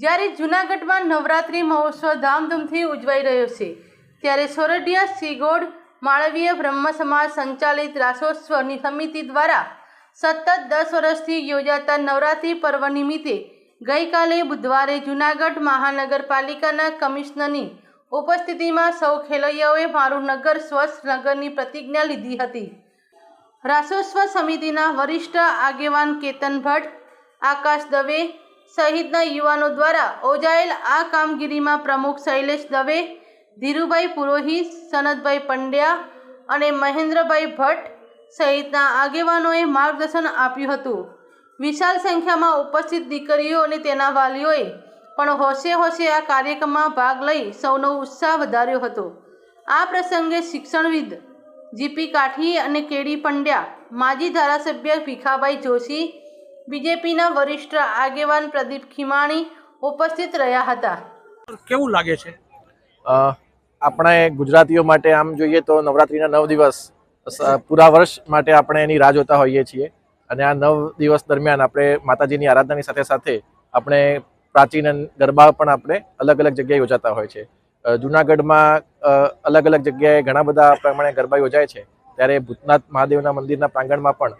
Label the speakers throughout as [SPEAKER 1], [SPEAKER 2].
[SPEAKER 1] જ્યારે જૂનાગઢમાં નવરાત્રિ મહોત્સવ ધામધૂમથી ઉજવાઈ રહ્યો છે, ત્યારે સોરઠિયા સિગોડ માળવીય બ્રહ્મ સમાજ સંચાલિત રાસોત્સવની સમિતિ દ્વારા સતત દસ વર્ષથી યોજાતા નવરાત્રિ પર્વ નિમિત્તે ગઈકાલે બુધવારે જૂનાગઢ મહાનગરપાલિકાના કમિશનરની ઉપસ્થિતિમાં સૌ ખેલૈયાઓએ મારું નગર સ્વસ્થ નગરની પ્રતિજ્ઞા લીધી હતી. રાસોત્સવ સમિતિના વરિષ્ઠ આગેવાન કેતન ભટ્ટ, આકાશ દવે સહિતના યુવાનો દ્વારા ઓજાયેલ આ કામગીરીમાં પ્રમુખ શૈલેષ દવે, ધીરુભાઈ પુરોહિત, સનતભાઈ પંડ્યા અને મહેન્દ્રભાઈ ભટ્ટ સહિતના આગેવાનોએ માર્ગદર્શન આપ્યું હતું. વિશાળ સંખ્યામાં ઉપસ્થિત દીકરીઓ અને તેના વાલીઓએ પણ હોશે હોશે આ કાર્યક્રમમાં ભાગ લઈ સૌનો ઉત્સાહ વધાર્યો હતો. આ પ્રસંગે શિક્ષણવિદ જીપી કાઠી અને કેડી પંડ્યા, માજી ધારાસભ્ય ભીખાભાઈ જોશી બીજેપીના વરિષ્ઠ આગેવાન પ્રદીપ ખીમાણી ઉપસ્થિત રહ્યા હતા.
[SPEAKER 2] કેવું લાગે છે?
[SPEAKER 3] આપણે ગુજરાતીઓ માટે આમ જોઈએ તો નવરાત્રિના નવ દિવસ પૂરા વર્ષ માટે આપણે એની રાહ જોતા હોઈએ છીએ. અને આ નવ દિવસ દરમિયાન આપણે માતાજીની આરાધનાની સાથે સાથે આપણે પ્રાચીન ગરબા પણ આપણે અલગ અલગ જગ્યાએ યોજાતા હોય છે. જુનાગઢમાં અલગ અલગ જગ્યાએ ઘણા બધા પ્રમાણે ગરબા યોજાય છે. ત્યારે ભૂતનાથ મહાદેવના મંદિરના પ્રાંગણમાં પણ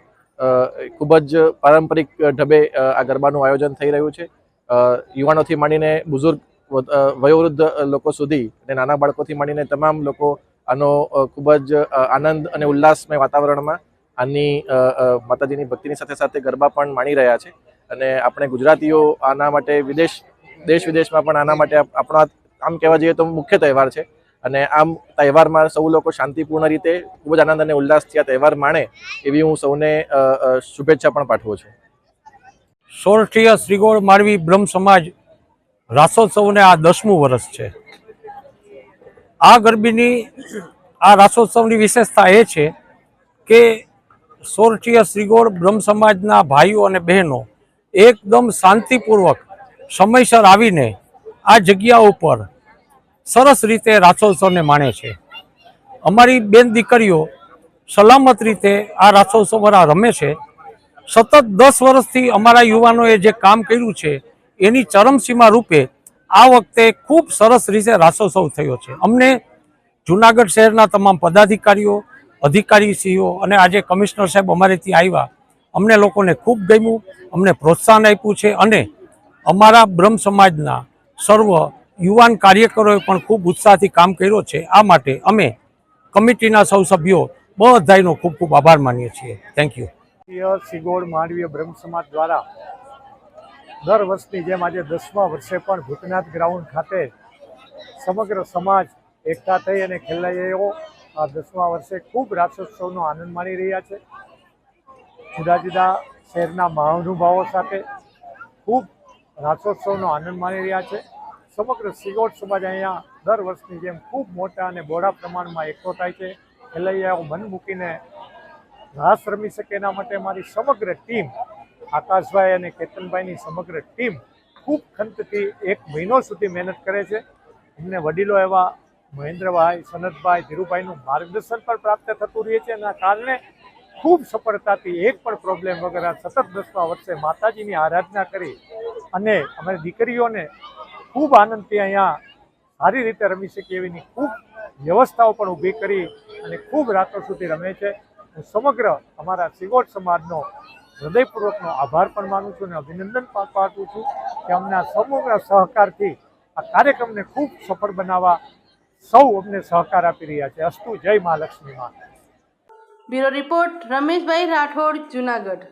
[SPEAKER 3] ખૂબ જ પારંપરિક ઢબે આ ગરબાનું આયોજન થઈ રહ્યું છે. યુવાનોથી માંડીને બુઝુર્ગ વયોવૃદ્ધ લોકો સુધી અને નાના બાળકોથી માંડીને તમામ લોકો આનો ખૂબ જ આનંદ અને ઉલ્લાસમય વાતાવરણમાં આની માતાજીની ભક્તિની સાથે સાથે ગરબા પણ માણી રહ્યા છે. અને આપણે ગુજરાતીઓ આના માટે વિદેશ, દેશ વિદેશમાં પણ આના માટે આપ- આપણો આમ કહેવા જઈએ તો મુખ્ય તહેવાર છે. અને આમ તહેવારમાં સૌ લોકો શાંતિપૂર્ણ રીતે, ખૂબ જ આનંદ અને ઉલ્લાસથી આ તહેવાર માણે એવી હું સૌને શુભેચ્છા પણ પાઠવું છું.
[SPEAKER 2] સોરઠિયા શ્રીગોળ માળવી બ્રહ્મ સમાજ રાસોત્સવને આ દસમું વર્ષ છે. આ ગરબીની, આ રાસોત્સવની વિશેષતા એ છે કે સોરઠિયા શ્રીગોળ બ્રહ્મ સમાજના ભાઈઓ અને બહેનો એકદમ શાંતિપૂર્વક સમયસર આવીને આ જગ્યા ઉપર સરસ રીતે રાસોત્સવને માણે છે. અમારી બેન દીકરીઓ સલામત રીતે આ રાસોત્સવ રમે છે. સતત દસ વર્ષથી અમારા યુવાનોએ જે કામ કર્યું છે, એની ચરમસીમા રૂપે આ વખતે ખૂબ સરસ રીતે રાસોત્સવ થયો છે. અમને જુનાગઢ શહેરના તમામ પદાધિકારીઓ, અધિકારીશ્રીઓ અને આજે કમિશનર સાહેબ અમારે ત્યાં આવ્યા. અમને લોકોને ખૂબ ગમ્યું, અમને પ્રોત્સાહન આપ્યું છે અને અમારા બ્રહ્મ સમાજના સર્વ યુવાન કાર્યકરોએ પણ ખૂબ ઉત્સાહથી કામ કર્યો છે. આ માટે અમે કમિટીના સૌ સભ્યો બધાનો ખૂબ ખૂબ આભાર માનીએ છીએ. થેન્ક યુ
[SPEAKER 4] સિગોળ માંડવીય બ્રહ્મ સમાજ દ્વારા દર વર્ષની જેમ આજે દસમા વર્ષે પણ ભૂતનાથ ગ્રાઉન્ડ ખાતે સમગ્ર સમાજ એકઠા થઈ અને ખેલૈયાઓ આ દસમા વર્ષે ખૂબ રાસોત્સવનો આનંદ માણી રહ્યા છે. જુદા જુદા શહેરના મહાનુભાવો સાથે ખૂબ રાસોત્સવનો આનંદ માણી રહ્યા છે. સમગ્ર સિગોટ સમાજ અહીંયા દર વર્ષની જેમ ખૂબ મોટા અને બહોળા પ્રમાણમાં એકઠો થાય છે. ખેલૈયાઓ મન મૂકીને રાસ રમી શકે એના માટે મારી સમગ્ર ટીમ, આકાશભાઈ અને કેતનભાઈની સમગ્ર ટીમ ખૂબ ખંતથી એક મહિનો સુધી મહેનત કરે છે. અમને વડીલો એવા મહેન્દ્રભાઈ, સનતભાઈ, ધીરુભાઈનું માર્ગદર્શન પણ પ્રાપ્ત થતું રહે છે. એના કારણે ખૂબ સફળતાથી એક પણ પ્રોબ્લેમ વગર સતત દસમા વર્ષે માતાજીની આરાધના કરી અને અમારી દીકરીઓને ખૂબ આનંદથી અહીંયા સારી રીતે રમી શકે એવીની ખૂબ વ્યવસ્થાઓ પણ ઊભી કરી અને ખૂબ રાતો સુધી રમે છે. હું સમગ્ર અમારા સિગોટ સમાજનો હૃદયપૂર્વકનો આભાર પણ માનું છું અને અભિનંદન પાઠવું છું કે અમના સમગ્ર સહકારથી આ કાર્યક્રમને ખૂબ સફળ બનાવવા સૌ અમને સહકાર આપી રહ્યા છે. અસ્તુ, જય મહાલક્ષ્મી માં.
[SPEAKER 1] Bureau report, Rameshbhai Rathod, Junagadh.